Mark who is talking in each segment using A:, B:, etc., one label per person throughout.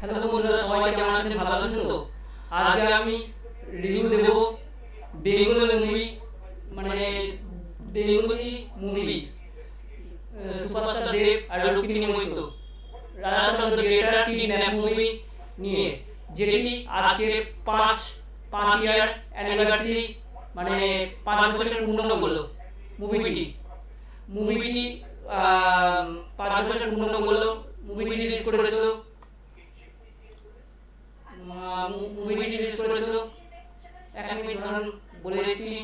A: Hello বন্ধুরা, সবাই কেমন আছেন? ভালো আছেন তো? আজকে আমি রিভিউ দেব বেঙ্গলি মুভি মানে বেঙ্গলি মুভি সুপারস্টার দেব আর রুক্মিণী মৈত্র। রাজাচন্দ্র ডেটার কিডন্যাপ মুভি নিয়ে, যেটি আজকে পাঁচ পাঁচ ইয়ার অ্যানিভার্সারি মানে পাঁচ বছর পূর্ণ করল মুভিটি মুভিটি পাঁচ বছর পূর্ণ করল মুভিটি রিলিজ করেছিল মুভিটি রিলিজ করেছিল। এক ধরুন, বলে দিচ্ছি।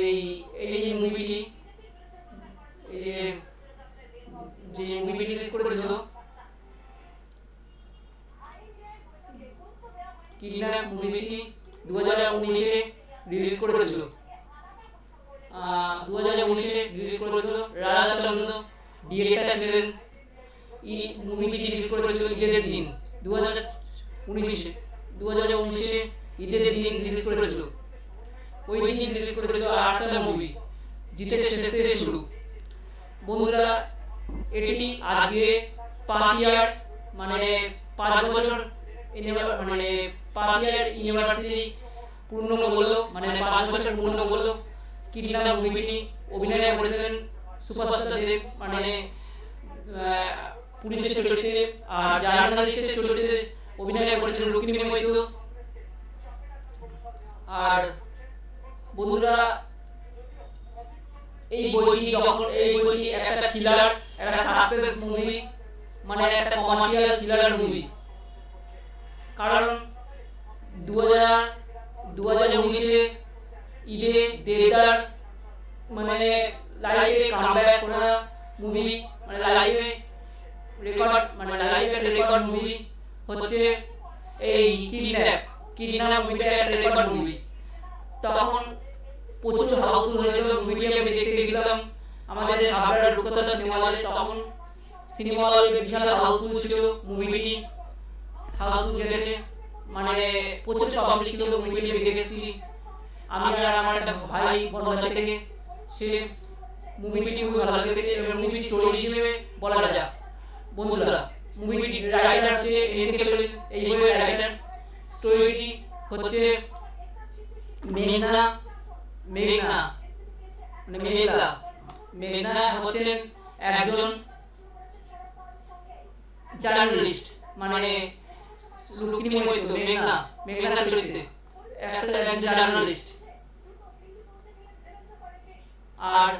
A: এই এই মুভিটি যে মুভিটি রিলিজ করেছিল। কিডন্যাপ মুভিটি দু হাজার উনিশে রিলিজ করেছিল। দু হাজার উনিশে রিলিজ করেছিল। রাজাচন্দ্র ডিরেক্টর ছিলেন। মুভিটি রিলিজ করেছিল ঈদের দিন দু হাজার উনিশে দু হাজার উনিশে ঈদের দিন রিলিজ করেছিল ওই দিন রিলিজ করেছিল আটটা মুভি জিতেছে শেষে শুরু। বন্ধুরা, এটি আজকে পাঁচ ইয়ার মানে পাঁচ বছর মানে পাঁচ ইয়ার ইউনিভার্সিটি পূর্ণ করল মানে পাঁচ বছর পূর্ণ করল কিডন্যাপ মুভিটি অভিনয় করেছিলেন সুপারস্টার দেব মানে পুলিশের চরিত্রে আর জার্নালিস্টের চরিত্রে অভিনয় করেছিলেন রুক্মিণী মৈত্র। আর বন্ধুরা, এই বইটি যখন এই বইটি একটা থ্রিলার একটা সাসপেন্স মুভি মানে একটা কমার্শিয়াল থ্রিলার মুভি কারণ দু হাজার দু হাজার উনিশে ঈদে দেবদার মানে লাইভে কামব্যাক করা মুভি মানে লাইভে রেকর্ড মানে লাইভে একটা রেকর্ড মুভি হচ্ছে এই কিডন্যাপ কিডন্যাপ মুভিটা একটা রেকর্ড মুভি তখন প্রচুর হাউসফুল হয়েছিল মুভিটি আমি দেখতে গেছিলাম। আমাদের হাবড়ার রূপকথা সিনেমা হলে তখন সিনেমা হল বিশাল হাউসফুল ছিল মুভিটি হাউসফুল গেছে। মানে প্রচুর পাবলিক ছিল মুভিটি আমি দেখেছি আমি আর আমার একটা ভাই বনগাঁ থেকে সে মুভিটি খুব ভালো লেগেছে। এবং মুভিটি স্টোরি হিসেবে বলা যাক। বন্ধুরা মুভিটি রাইটার হচ্ছে এন কে সলিল এই বইয়ের রাইটার স্টোরিটি হচ্ছে মেঘনা মেঘনা মানে মেঘলা। মেঘনা হচ্ছেন একজন জার্নালিস্ট মানে রুক্মিণী মৈত্র, মেঘনা, মেঘনার চরিত্রে। একটা জার্নালিস্ট আর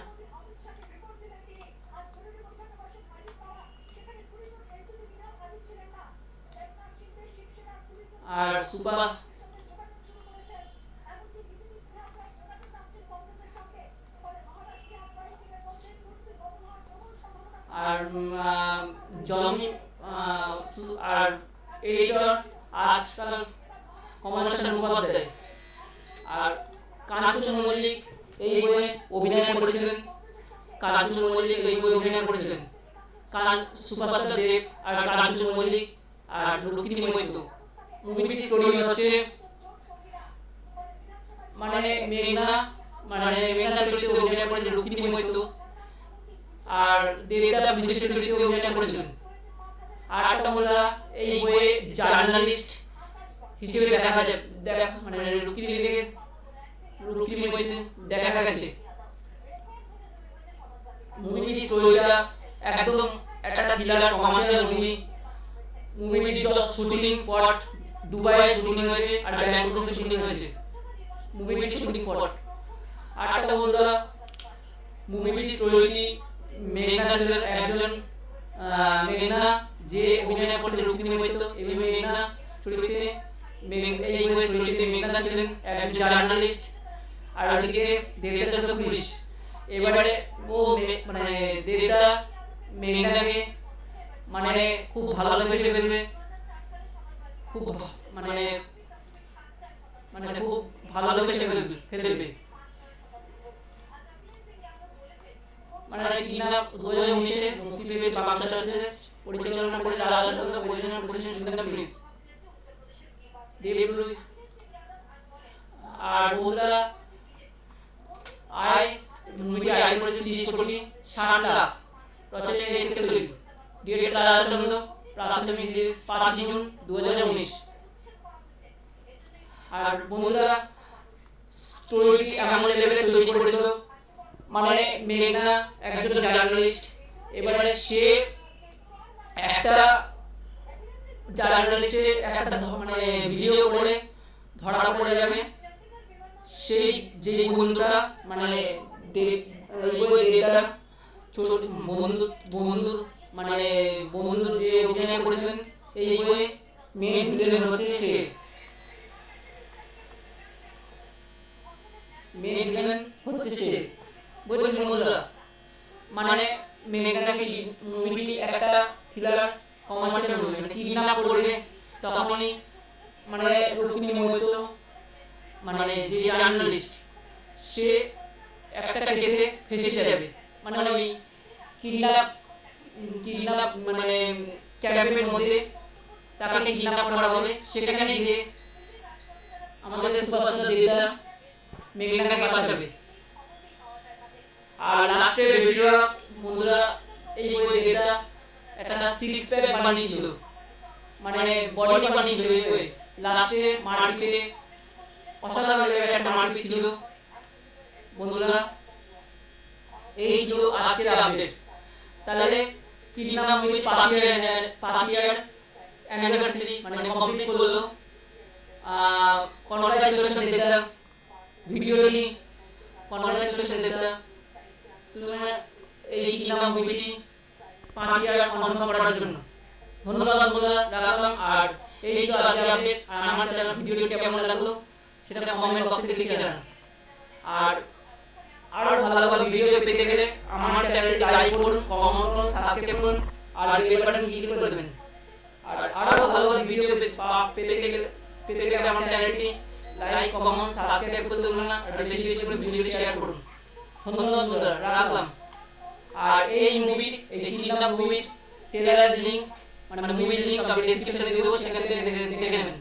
A: আর সুভাষ আর জমি আর এডিটর আজকাল কমল মুখোপাধ্যায়। আর কাঞ্চন মল্লিক এই বইয়ে অভিনয় করেছিলেন। কাঞ্চন মল্লিক এই বইয়ে অভিনয় করেছিলেন। কান সুপারস্টার দেব আর কাঞ্চন মল্লিক আর রুক্মিণী মৈত্র। মুভিটি স্টোরি হচ্ছে মানে মেঘনা মানে মেঘনার চরিত্রে অভিনয় করেছে রুক্মিণী মৈত্র। আর দেবদা বিদেশের চরিত্রে অভিনয় করেছিলেন। আর একটা বন্ধুরা এই বইয়ে জার্নালিস্ট হিসেবে দেখা যায়। দেখা মানে রুক্মিণী থেকে রুক্মিণী বইতে দেখা গেছে। মুভিটি স্টোরিটা একদম একটা থ্রিলার কমার্শিয়াল মুভি মুভিটির শুটিং স্পট দুবাইয়ে শুটিং হয়েছে আর ব্যাংককে শুটিং হয়েছে। মুভিটির শুটিং স্পট একটা বন্ধুরা মুভিটির স্টোরিটি মেঘনা ছিলেন একজন মেঘনা যে অভিনয় করছে রুক্মিণী মৈত্র এই মেঘনা চরিত্রে এই বইয়ের মেঘনা ছিলেন একজন জার্নালিস্ট আর ওদিকে দেবতা ছিল পুলিশ। এবারে ও মানে দেবতা মেঘনাকে মানে খুব ভালোবেসে ফেলবে। খুব মানে মানে খুব ভালোবেসে ফেলবে ফেলবে মানে কিনা দু হাজার উনিশে মুক্তি পেয়েছে বাংলা চলচ্চিত্রে পরিচালনা করেছে রাজা চন্দ্র পরিচালনা করেছেন সুনীতা প্রিন্স। দেব লুইস। আর বন্ধুরা আয় মুভিটি আয় করেছে তিরিশ কোটি ষাট লাখ। রচনা N K Salil director Radhachandra প্রাথমিক রিলিজ পাঁচই জুন দু হাজার উনিশ। আর বন্ধুরা স্টোরিটি এমন লেভেলে তৈরি করেছিল। মানে মেঘনা, একজন জার্নালিস্ট এবারে সে একটা জার্নালিস্টের একটা মানে ভিডিও করে, ধরা পড়ে যাবে। সেই যে বন্ধুটা মানে দেব- দেবতা, ছোট বন্ধু বন্ধুর মানে বন্ধুর যে অভিনয় করেছিলেন, এই বইয়ে মেন ভিলেন হচ্ছে সে। মেন হচ্ছে সে। বুঝছেন বন্ধুরা মানে মেঘনাকে মুভিটি একটা থ্রিলার কমার্শিয়াল মুভি মানে কিডন্যাপ করবে, তখনই মানে রুক্মিণী মোহিত মানে যে জার্নালিস্ট সে একটা কেসে ফেসে যাবে। মানে ওই কিডন্যাপ কিডন্যাপ মানে ক্যাম্পের মধ্যে তাকে কিডন্যাপ করা হবে। সেখানেই গিয়ে আমাদের সুপারস্টার দেবতা মেঘনাকে বাঁচাবে। আর লাস্টে বেশিরভাগ বন্ধুরা এই বই দেবতা একটা সিক্স প্যাক বানিয়েছিল। মানে বডি বানিয়েছিল এই বই। লাস্টে মারপিটে অসাধারণ লেভেলের একটা মারপিট ছিল। বন্ধুরা এই ছিল আজকের আপডেট তাহলে কিডন্যাপ মুভি পাঁচ ইয়ার পাঁচ ইয়ার অ্যানিভার্সারি মানে কমপ্লিট করল। কনগ্রাচুলেশন দেবতা। ভিডিওটি কনগ্রাচুলেশন দেবতা তোমার এই কিডন্যাপ মুভিটি পাঁচ ইয়ার কনফার্ম করার জন্য। ধন্যবাদ বন্ধুরা, রাখলাম। আর এই ছিল আজকের আপডেট আর আমার চ্যানেল ভিডিওটি কেমন লাগল সেটা কমেন্ট বক্সে লিখে জানান। আর আরও ভালো ভালো ভিডিও পেতে গেলে আমার চ্যানেলটি লাইক করুন কমেন্ট করুন সাবস্ক্রাইব করুন, আর বেল বাটন ক্লিক করে দেবেন। আর আরও ভালো ভালো ভিডিও পেতে গেলে পেতে গেলে আমার চ্যানেলটি লাইক কমেন্ট সাবস্ক্রাইব করতে ভুলবেন না। আর বেশি বেশি করে ভিডিওটি শেয়ার করুন। ধন্যবাদ বন্ধুরা রাখলাম। আর এই মুভির এই কিডন্যাপ মুভির ট্রেলার লিংক মানে মুভির লিংক আমি ডেসক্রিপশনে দিয়ে দেবো, সেখান থেকে দেখে নেবেন।